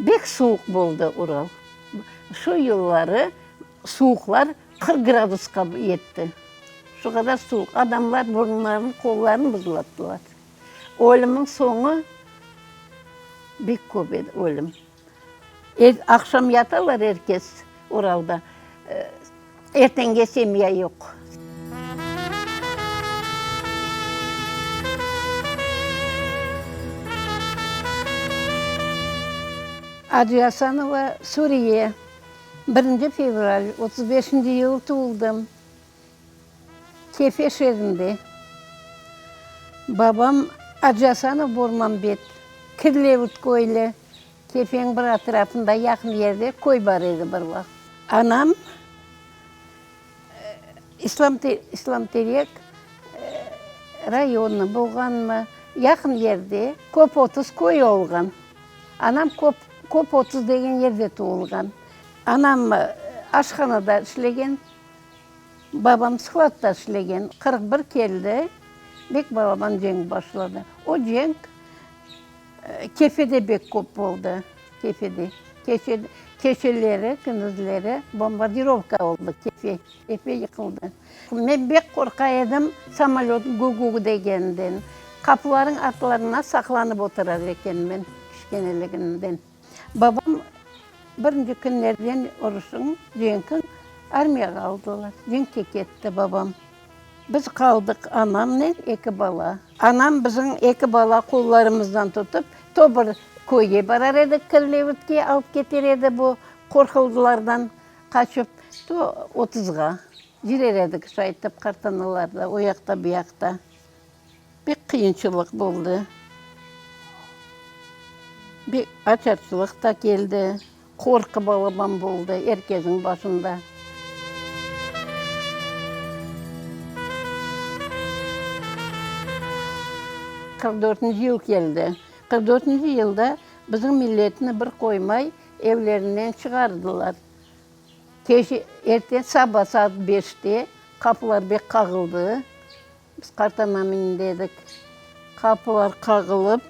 Bek soğuk buldu Ural. Şu yılları soğuklar 40 gradus'a yetti. Şu kadar soğuk. Adamlar burnlarını, kollarını buzlattılar. Ölümün sonu bek көп еді ölüm. Er, akşam yatarlar herkes Ural'da. Ee, ertenge semya yok. Hasanova Suriye. 1 fevral 35. yıl Acı Hasanov Bormanbet. Kirlevut koylu. Kefenin bir tarafında yakın yerde koy var edi bir vakt. Anam e, İslam Te- İslam Terek rayonu болғанмы жақын жерде көп отыз қой olған анам көп көп отыз деген жерде туылған анам ашханада ішлеген бабам складта ішлеген қырық бір келді бек бабаман жең башлады о жең кефеде бек көп болды кефеде кеше кешелері күндізлері бомбардировка болды кефе кефе йықылды мен бек қорқа едім самолет гугу дегеннен қапылардың артларына сақланып отырар екенмін кішкенелігімден бабам бірінші күндерден ұрысың жеңкін армияға алдылар жеңке кетті бабам біз қалдық анаммен екі бала анам біздің екі бала қолдарымыздан тұтып то бір көйге барар едік кірлеуітке алып кетер еді бұл қорқылдылардан қашып то отызға жүрер едік шайтып қартаналарда о жақта bu жақта бек қиыншылық болды ашаршылық та келді қорқы балабам болды еркездің басында қырық төртінші жыл келді қырық төртінші жылда біздің милletini бір қоймай evlerinden шығардылар кеше ертең саба сағат қапылар бек қағылды біз қартанамын дедік қапылар қағылып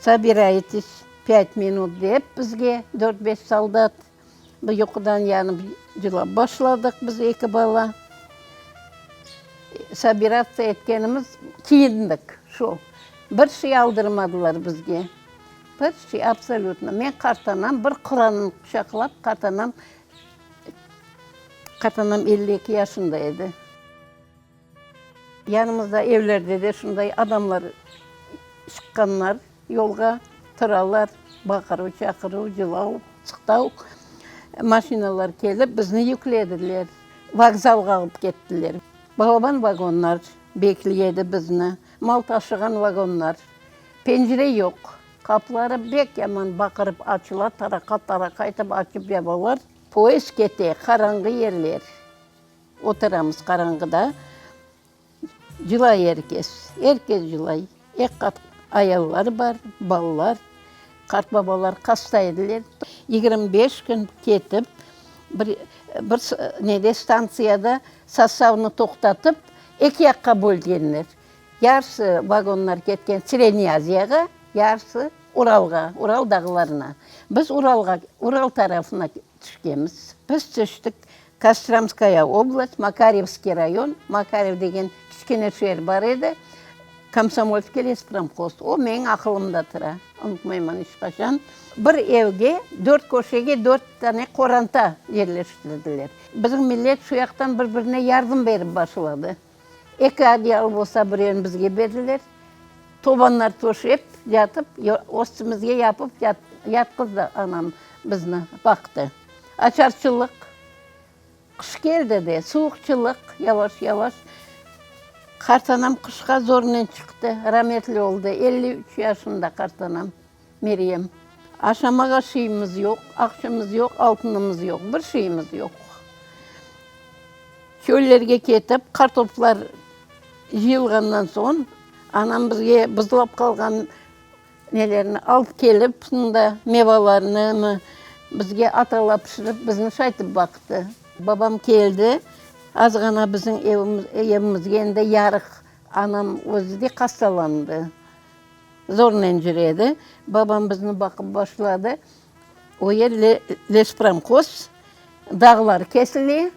собирайтесь пять минут деп бізге төрт бес солдат біз ұйқыдан янып жылап башладық біз екі бала собираться еткеніміз киіндік шо бір ши алдырмадылар бізге бір ши абсолютно мен қартанам бір құранын құшақлап қартанам қартанам 52 yaşında еді yanımızda evlerde de şunday adamlar шыққанlar yolga tırallar, bakırı, çakırı, cılau, çıktau. Maşinalar kelip bizni yüklediler. Vokzalga alıp gittiler. Balaban vagonlar bekleyedi bizni. Mal taşıgan vagonlar. Pencere yok. Kapları bek yaman bakırıp açıla, taraka taraka etip açıp yabalar. Poez kete, karangı yerler. Oturamız karangıda. Cılay herkes. Herkes cılay. Ek katıp аялар бар балалар. Қарт бабалар қастайдылар 25 күн кетіп бір, бір неде станцияда составны тоқтатып екі жаққа бөлгенler ярысы вагондар кеткен средний азияға ярысы уралға уралдағыларына біз уралға урал тарапына түскенбіз біз түштік. Костромская область макаревский район. Макарев деген кішкене шер бар еді. Комсомольский леспромхоз о менің ақылымда тұра ұмытмаймын ешқашан бір евге төрт көшеге төрт тане қоранта жерлештірділер біздің милlet şu жақтан бір біріне ярдым беріп башылады екі одеял болса біреуін бізге берділер тобандар төшеп жатып үстімізге япып жат, жатқызды анам бізді бақты ашаршылық қыш келді де суықшылық яваш яваш қартанам қышқа зормен шықты рахметлі болды 53 yaşında қартанам мерием ашамаға шиіміз жоқ ақшамыз жоқ алтынымыз жоқ бір шиіміз жоқ шөллерге кетіп картоплар жиылғаннан соң анам бізге бұзылып қалған нелерін алып келіп сонда меваларыны бізге аталап пішіріп бізді шайтып бақты бабам келді аз ғана біздің evimizге енді ярық анам өзі де қасталанды zorla жүреді. Başladı. O yer le, lespramkoz, dağlar kesili,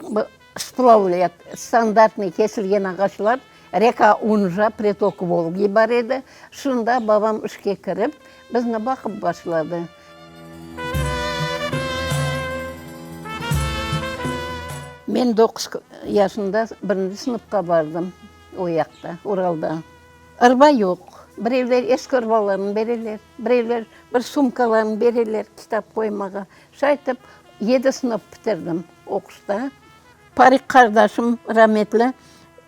bu сплавлят стандартный kesilgen ağaçlar reka unja pretoku болып бар еді. Шында babam ішке кіріп, бізді бақып başladı. Мен 9 yaşında birinci sınıfқа бардым o жақта, Уралда. Ырба жоқ. Біреулер ескі ырбаларын берелер, біреулер бір сумкаларын берелер кітап қоймаға. Шайтып, 7 сынып бітірдім оқышта. Парик қардашым рахметлі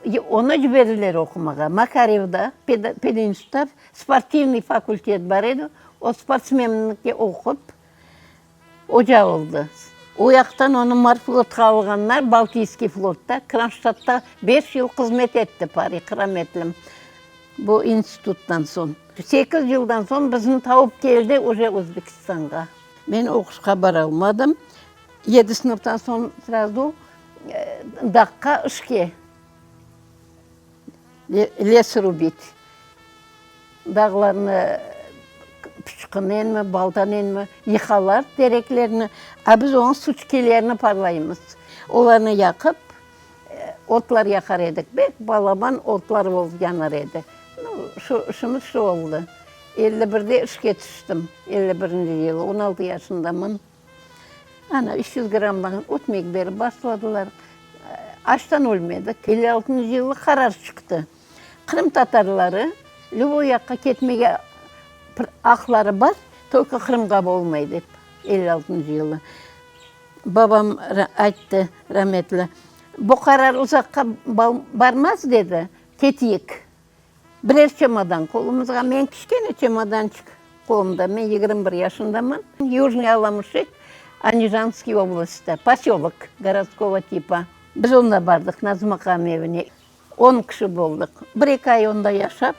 и оны жіберілер оқымаға. Макаревда пед- пединститут спортивный факультет бар еді. О спортсменлікке оқып, Оca oldu. Yaktan onu Marflot'a alganlar Bалтийский флотта, Kronstadt'ta 5 yıl hizmet etti Pari rahmetlim. Bu instituttan son. 8 yıldan son bizni tavıp geldi уже Özbekistan'a. Ben оқышқа бара алмадым. 7 sınıftan son сразу Даққа ішке. Ле- Лес рубить. Dağlarını püçkünün mü, baltanın mı yıkalar dereklerini. A biz onun suçkelerini parlayımız. Onları yakıp e, otlar yakar edik. Bek balaban otlar olup yanar edi. Ну, şu, işimiz şu oldu. 51'de işe düştüm. 51. yıl, 16 yaşındamın. Ana 300 gramdan ötmek beri başladılar. E, Açtan ölmedik. 56. yılı karar çıktı. Kırım Tatarları Lvoyak'a ketmege pir- akları var. Только dep 56. yılı. Babam ra- aytты rahmetli. Bu karar uzakka ba- barmaz dedi. Ketiyik. Birer çamadan kolumuzga men kişkene çamadanчık kolumda. Men 21 yaşındamın. Южный Аламышек, Анижанский областьта, поселок городского типа. Onda bardık Nazım Akam evine. 10 kişi bulduk. Bir iki ay onda yaşap,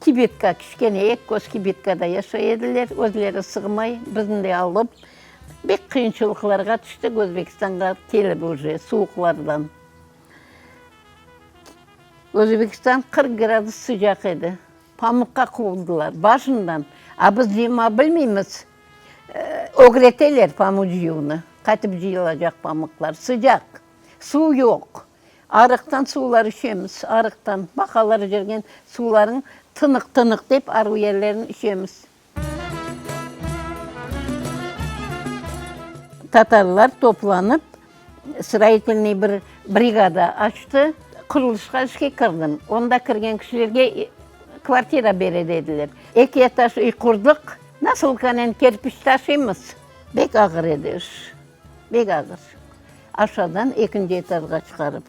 Tibetka kişkene Ekkos Tibetka'da yaşayediler. Özleri sığmay, bizni de alıp, bek kıyınçılıklarga düştük Özbekistan'a kelip уже soğuklardan. Özbekistan 40 gradus sıcak idi. Pamukka kovuldular başından. A biz yiyma bilmeyimiz. Ee, ogreteler pamucuğunu. Katıp cıyılacak pamuklar. Sıcak. Su yok. Arıktan sular içemiz. Arıktan bakaları jirgen suların tınık tınık deyip arı yerlerini işiyormuş. Tatarlar toplanıp sırayitelni bir brigada açtı. Kuruluşa işe kirdim. Onda kirgan kişilerge kvartira bere dediler. İki etaj uy kurduk. Nasıl kanen kerpiç taşıymiz. Bek ağır ediyoruz. Bek ağır. Aşağıdan ikinci etajga çıkarıp.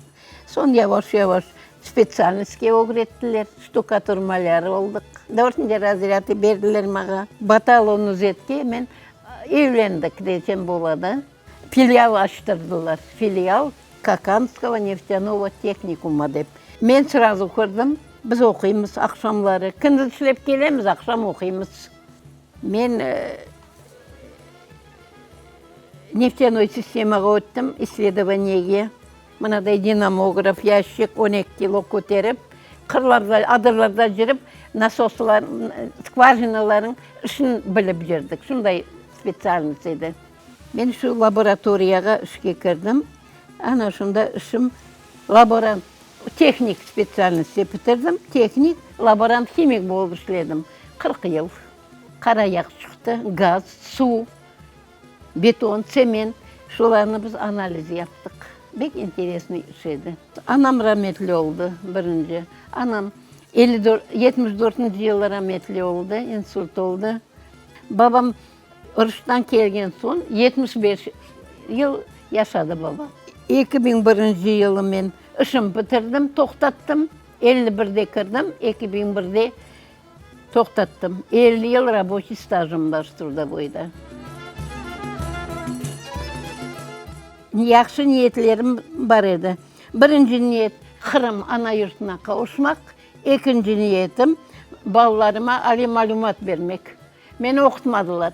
Son yavaş yavaş специальностьке öğrettiler. Штукатурмалары olduk. Dörtüncü razriyatı berdiler mağa. Batalon uzetke men evlendik desem болады. Filial açtırdılar. Filial Каканского нефтяного техникума деп. Мен сразу көрдім. Біз оқимыз ақшамлары. Күндіз келеміз, ақшам оқимыз. Мен э, нефтяной системаға өттім, исследованиеге. Мынадай динамограф, ящик 12 кило көтеріп, қырларда, адырларда жүріп, насослар, скважиналардың ішін біліп жүрдік. Шындай специальность еді. Мен şu лабораторияға ішке кірдім. Ана шында ішім лаборант, техник специальностьте бітірдім. Техник, лаборант, химик болып ішледім. 40 yıl. Қараяқ шықты, газ, су, бетон, цемент. Шуларны біз анализ yaptık. Bek интересный iş edi. Anam rahmetli oldu birinci. Anam 54, 74. yılı rahmetli oldu, insult oldu. Babam Irış'tan kelgen son 75 yıl yaşadı babam. 2001 yılı men işim bitirdim, toxtattım. 51'de kirdim, 2001'de toxtattım. 50 yıl рабочий стажым var трудовойда. Yaxşı niyetlerim var edi. Birinci niyet Kırım ana yurtuna kavuşmak. İkinci niyetim ballarıma ali malumat vermek. Beni okutmadılar.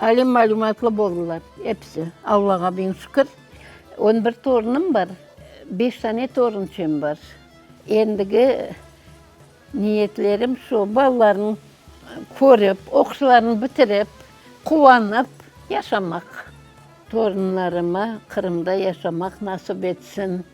Ali malumatlı boldular hepsi. Allah'a bin şükür. 11 torunum var. 5 tane torunçum var. Endigi niyetlerim şu balların körüp, okuşlarını bitirip, kuvanıp yaşamak. Torunlarıma Kırım'da yaşamak nasip etsin.